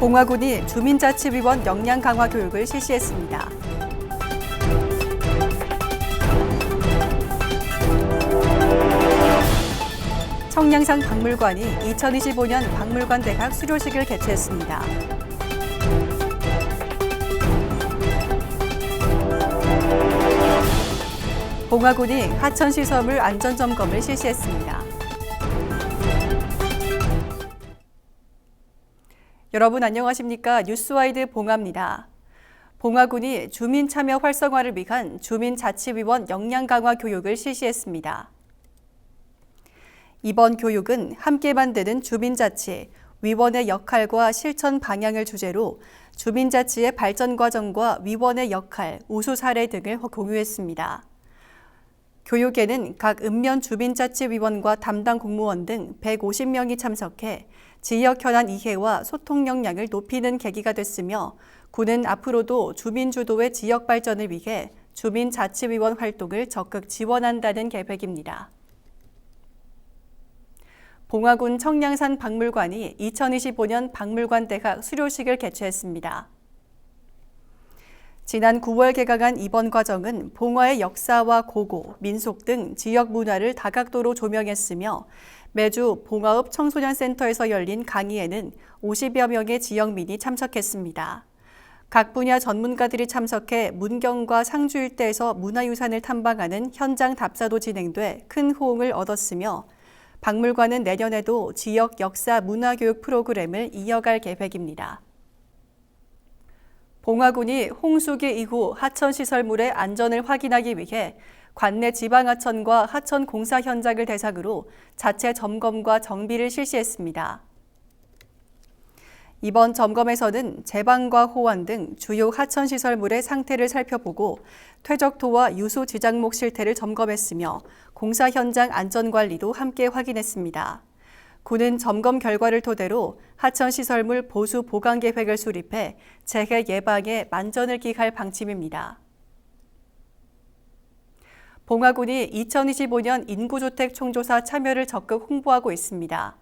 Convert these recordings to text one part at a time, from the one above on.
봉화군이 주민자치위원 역량 강화 교육을 실시했습니다. 청량산 박물관이 2025년 박물관 대학 수료식을 개최했습니다. 봉화군이 하천 시설물 안전 점검을 실시했습니다. 여러분 안녕하십니까? 뉴스와이드 봉화입니다. 봉화군이 주민 참여 활성화를 위한 주민자치위원 역량 강화 교육을 실시했습니다. 이번 교육은 함께 만드는 주민자치, 위원의 역할과 실천 방향을 주제로 주민자치의 발전 과정과 위원의 역할, 우수 사례 등을 공유했습니다. 교육에는 각 읍면 주민자치위원과 담당 공무원 등 150명이 참석해 지역 현안 이해와 소통 역량을 높이는 계기가 됐으며 군은 앞으로도 주민 주도의 지역 발전을 위해 주민자치위원 활동을 적극 지원한다는 계획입니다. 봉화군 청량산 박물관이 2025년 박물관 대학 수료식을 개최했습니다. 지난 9월 개강한 이번 과정은 봉화의 역사와 고고, 민속 등 지역 문화를 다각도로 조명했으며 매주 봉화읍 청소년센터에서 열린 강의에는 50여 명의 지역민이 참석했습니다. 각 분야 전문가들이 참석해 문경과 상주 일대에서 문화유산을 탐방하는 현장 답사도 진행돼 큰 호응을 얻었으며 박물관은 내년에도 지역 역사 문화교육 프로그램을 이어갈 계획입니다. 봉화군이 홍수기 이후 하천 시설물의 안전을 확인하기 위해 관내 지방하천과 하천 공사 현장을 대상으로 자체 점검과 정비를 실시했습니다. 이번 점검에서는 제방과 호환 등 주요 하천 시설물의 상태를 살펴보고 퇴적토와 유수 지장목 실태를 점검했으며 공사 현장 안전 관리도 함께 확인했습니다. 군은 점검 결과를 토대로 하천 시설물 보수 보강 계획을 수립해 재해 예방에 만전을 기할 방침입니다. 봉화군이 2025년 인구주택 총조사 참여를 적극 홍보하고 있습니다.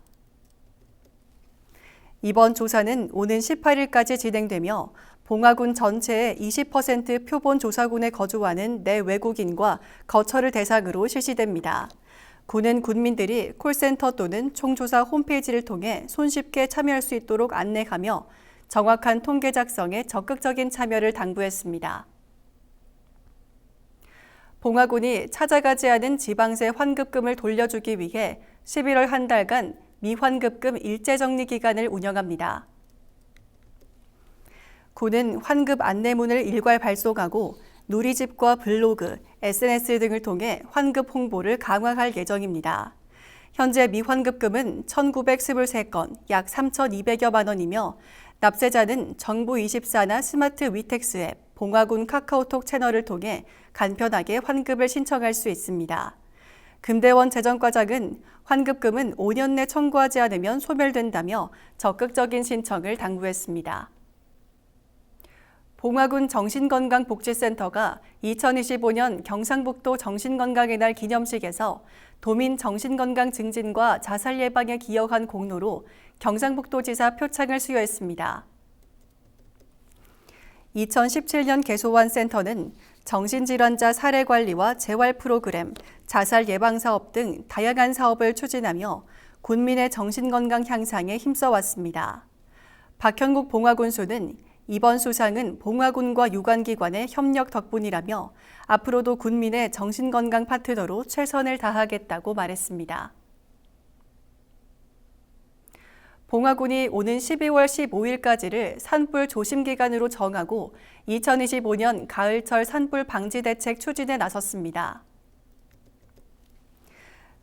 이번 조사는 오는 18일까지 진행되며 봉화군 전체의 20% 표본 조사군에 거주하는 내 외국인과 거처를 대상으로 실시됩니다. 군은 군민들이 콜센터 또는 총조사 홈페이지를 통해 손쉽게 참여할 수 있도록 안내하며 정확한 통계 작성에 적극적인 참여를 당부했습니다. 봉화군이 찾아가지 않은 지방세 환급금을 돌려주기 위해 11월 한 달간 미환급금 일제정리 기간을 운영합니다. 군은 환급 안내문을 일괄 발송하고 누리집과 블로그, SNS 등을 통해 환급 홍보를 강화할 예정입니다. 현재 미환급금은 1,923건, 약 3,200여만 원이며 납세자는 정부 24나 스마트 위텍스 앱, 봉화군 카카오톡 채널을 통해 간편하게 환급을 신청할 수 있습니다. 금대원 재정과장은 환급금은 5년 내 청구하지 않으면 소멸된다며 적극적인 신청을 당부했습니다. 봉화군 정신건강복지센터가 2025년 경상북도 정신건강의 날 기념식에서 도민 정신건강 증진과 자살 예방에 기여한 공로로 경상북도지사 표창을 수여했습니다. 2017년 개소한 센터는 정신질환자 사례 관리와 재활 프로그램, 자살 예방 사업 등 다양한 사업을 추진하며 군민의 정신건강 향상에 힘써왔습니다. 박현국 봉화군수는 이번 수상은 봉화군과 유관기관의 협력 덕분이라며 앞으로도 군민의 정신건강 파트너로 최선을 다하겠다고 말했습니다. 봉화군이 오는 12월 15일까지를 산불 조심 기간으로 정하고 2025년 가을철 산불 방지 대책 추진에 나섰습니다.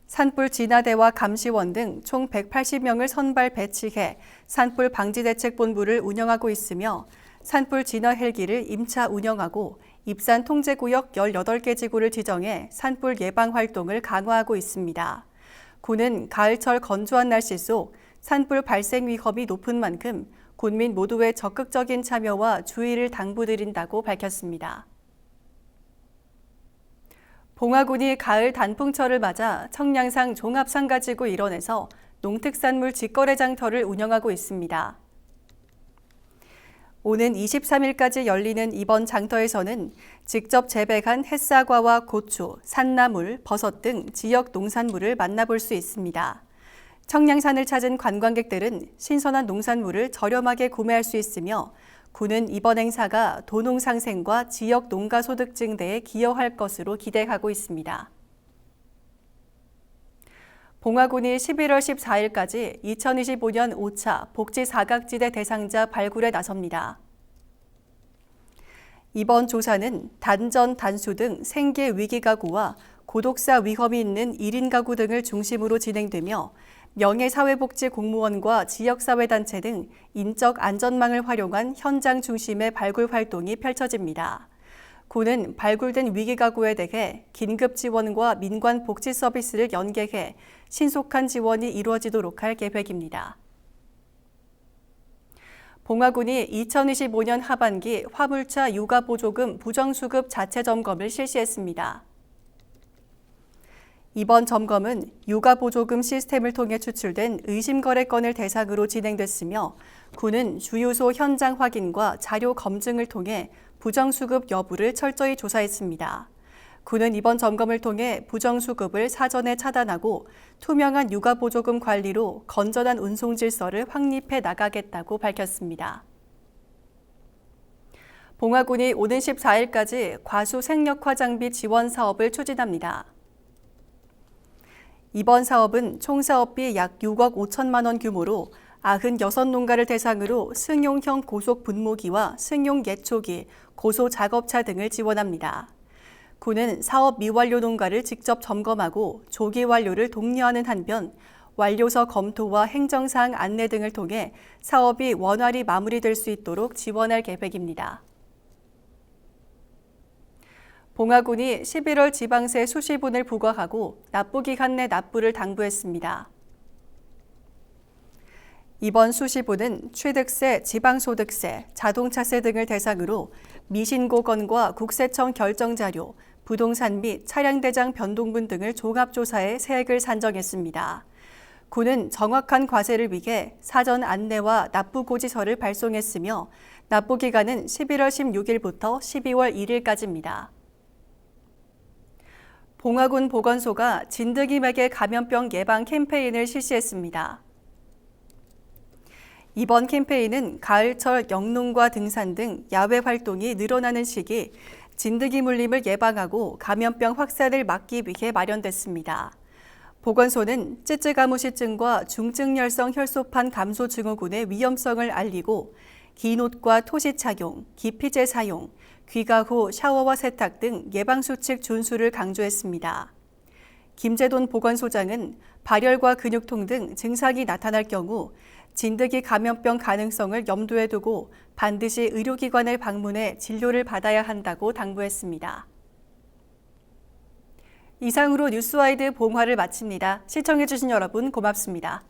산불 진화대와 감시원 등 총 180명을 선발 배치해 산불 방지 대책 본부를 운영하고 있으며 산불 진화 헬기를 임차 운영하고 입산 통제 구역 18개 지구를 지정해 산불 예방 활동을 강화하고 있습니다. 군은 가을철 건조한 날씨 속 산불 발생 위험이 높은 만큼 군민 모두의 적극적인 참여와 주의를 당부드린다고 밝혔습니다. 봉화군이 가을 단풍철을 맞아 청량상 종합상가지구 일원에서 농특산물 직거래 장터를 운영하고 있습니다. 오는 23일까지 열리는 이번 장터에서는 직접 재배한 햇사과와 고추, 산나물, 버섯 등 지역 농산물을 만나볼 수 있습니다. 청량산을 찾은 관광객들은 신선한 농산물을 저렴하게 구매할 수 있으며 군은 이번 행사가 도농 상생과 지역 농가 소득 증대에 기여할 것으로 기대하고 있습니다. 봉화군이 11월 14일까지 2025년 5차 복지 사각지대 대상자 발굴에 나섭니다. 이번 조사는 단전, 단수 등 생계 위기 가구와 고독사 위험이 있는 1인 가구 등을 중심으로 진행되며 명예사회복지 공무원과 지역사회단체 등 인적 안전망을 활용한 현장 중심의 발굴 활동이 펼쳐집니다. 군은 발굴된 위기 가구에 대해 긴급 지원과 민관 복지 서비스를 연계해 신속한 지원이 이루어지도록 할 계획입니다. 봉화군이 2025년 하반기 화물차 육아 보조금 부정수급 자체 점검을 실시했습니다. 이번 점검은 육아 보조금 시스템을 통해 추출된 의심 거래 건을 대상으로 진행됐으며 군은 주유소 현장 확인과 자료 검증을 통해 부정수급 여부를 철저히 조사했습니다. 군은 이번 점검을 통해 부정수급을 사전에 차단하고 투명한 육아보조금 관리로 건전한 운송 질서를 확립해 나가겠다고 밝혔습니다. 봉화군이 오는 14일까지 과수 생력화 장비 지원 사업을 추진합니다. 이번 사업은 총 사업비 약 6억 5천만 원 규모로 96농가를 대상으로 승용형 고속 분무기와 승용 예초기, 고소 작업차 등을 지원합니다. 군은 사업 미완료 농가를 직접 점검하고 조기 완료를 독려하는 한편 완료서 검토와 행정사항 안내 등을 통해 사업이 원활히 마무리될 수 있도록 지원할 계획입니다. 봉화군이 11월 지방세 수시분을 부과하고 납부 기간 내 납부를 당부했습니다. 이번 수시분은 취득세, 지방소득세, 자동차세 등을 대상으로 미신고 건과 국세청 결정 자료, 부동산 및 차량대장 변동분 등을 종합조사해 세액을 산정했습니다. 군은 정확한 과세를 위해 사전 안내와 납부고지서를 발송했으며 납부기간은 11월 16일부터 12월 1일까지입니다. 봉화군 보건소가 진드기 맥의 감염병 예방 캠페인을 실시했습니다. 이번 캠페인은 가을철 영농과 등산 등 야외 활동이 늘어나는 시기 진드기 물림을 예방하고 감염병 확산을 막기 위해 마련됐습니다. 보건소는 찌찌가무시증과 중증열성 혈소판 감소 증후군의 위험성을 알리고 긴 옷과 토시 착용, 기피제 사용, 귀가 후 샤워와 세탁 등 예방수칙 준수를 강조했습니다. 김재돈 보건소장은 발열과 근육통 등 증상이 나타날 경우 진드기 감염병 가능성을 염두에 두고 반드시 의료기관을 방문해 진료를 받아야 한다고 당부했습니다. 이상으로 뉴스와이드 봉화를 마칩니다. 시청해주신 여러분 고맙습니다.